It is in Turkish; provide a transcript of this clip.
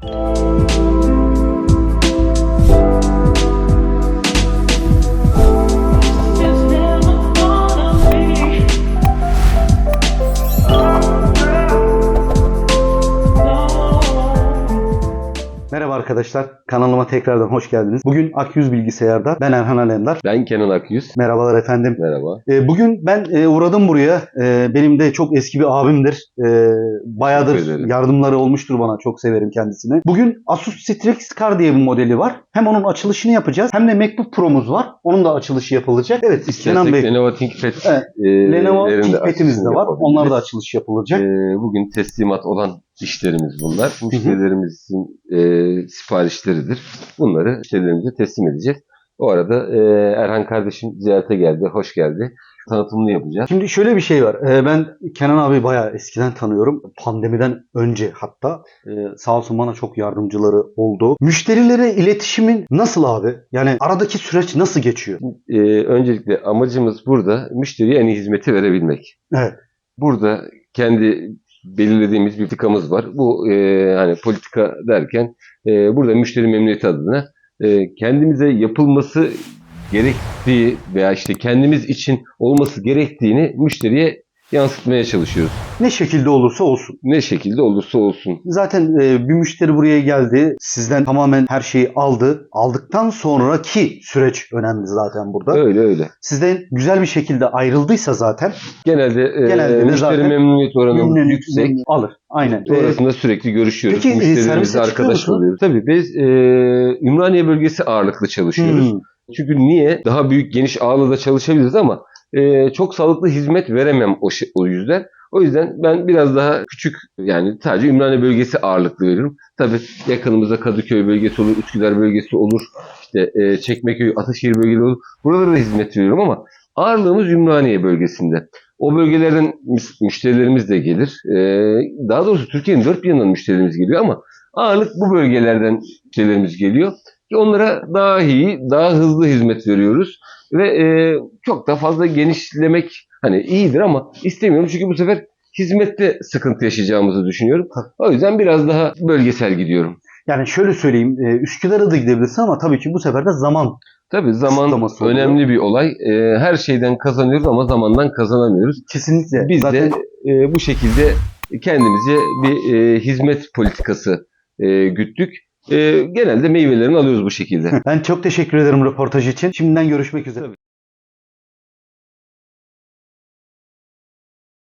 Música arkadaşlar, kanalıma tekrardan hoş geldiniz. Bugün Akyüz Bilgisayar'da ben Erhan Alemdar. Ben Kenan Akyüz. Merhabalar efendim. Merhaba. Ee, Bugün ben e, uğradım buraya. Ee, Benim de çok eski bir abimdir. Ee, Bayağıdır yardımları olmuştur bana. Çok severim kendisini. Bugün Asus Strix Car diye bir modeli var. Hem onun açılışını yapacağız hem de MacBook Pro'muz var. Onun da açılışı yapılacak. Evet Kenan İstersek Bey. Lenovo ThinkPad Evet, e, Lenovo ThinkPad'imiz de var. Onlar da açılış yapılacak. E, bugün teslimat olan işlerimiz bunlar. Müşterilerimizin e, siparişleridir. Bunları müşterilerimize teslim edeceğiz. O arada e, Erhan kardeşim ziyarete geldi. Hoş geldi. Tanıtımını yapacağız. Şimdi şöyle bir şey var. Ee, Ben Kenan abi bayağı eskiden tanıyorum. Pandemiden önce hatta. Ee, Sağ olsun bana çok yardımcıları oldu. Müşterilere iletişimin nasıl abi? Yani aradaki süreç nasıl geçiyor? E, öncelikle amacımız burada müşteriye en iyi hizmeti verebilmek. Evet. Burada kendi belirlediğimiz bir politikamız var. Bu e, hani politika derken e, burada müşteri memnuniyeti adına e, kendimize yapılması gerektiği veya işte kendimiz için olması gerektiğini müşteriye yansıtmaya çalışıyoruz. Ne şekilde olursa olsun. Ne şekilde olursa olsun. Zaten e, bir müşteri buraya geldi. Sizden tamamen her şeyi aldı. Aldıktan sonraki süreç önemli zaten burada. Öyle öyle. Sizden güzel bir şekilde ayrıldıysa zaten Genelde, e, Genelde de müşteri zaten memnuniyet oranımız memnun- yüksek. alır. Aynen. Sonrasında sürekli görüşüyoruz. peki, e, Müşterilerimizle servise çıkıyor arkadaş musun? oluyoruz. Tabii biz e, Ümraniye bölgesi ağırlıklı çalışıyoruz. hmm, Çünkü niye? Daha büyük geniş ağla da çalışabiliriz ama e, çok sağlıklı hizmet veremem o, o yüzden. O yüzden ben biraz daha küçük yani sadece Ümraniye bölgesi ağırlıklı veriyorum. Tabii yakınımızda Kadıköy bölgesi olur, Üsküdar bölgesi olur, işte e, Çekmeköy, Ataşehir bölgeleri olur. Buralara da hizmet veriyorum ama ağırlığımız Ümraniye bölgesinde. O bölgelerden müşterilerimiz de gelir. E, daha doğrusu Türkiye'nin dört bir yanından müşterilerimiz geliyor ama ağırlık bu bölgelerden müşterilerimiz geliyor. Onlara daha iyi, daha hızlı hizmet veriyoruz. Ve e, çok da fazla genişlemek hani iyidir ama istemiyorum. Çünkü bu sefer hizmette sıkıntı yaşayacağımızı düşünüyorum. O yüzden biraz daha bölgesel gidiyorum. Yani şöyle söyleyeyim. e, Üsküdar'a da gidebilirsin ama tabii ki bu sefer de zaman Tabii zaman önemli bir olay. E, her şeyden kazanıyoruz ama zamandan kazanamıyoruz. kesinlikle. Biz zaten de e, bu şekilde kendimize bir e, hizmet politikası e, güttük. E, genelde meyvelerini alıyoruz bu şekilde. ben çok teşekkür ederim röportaj için. Şimdiden görüşmek üzere.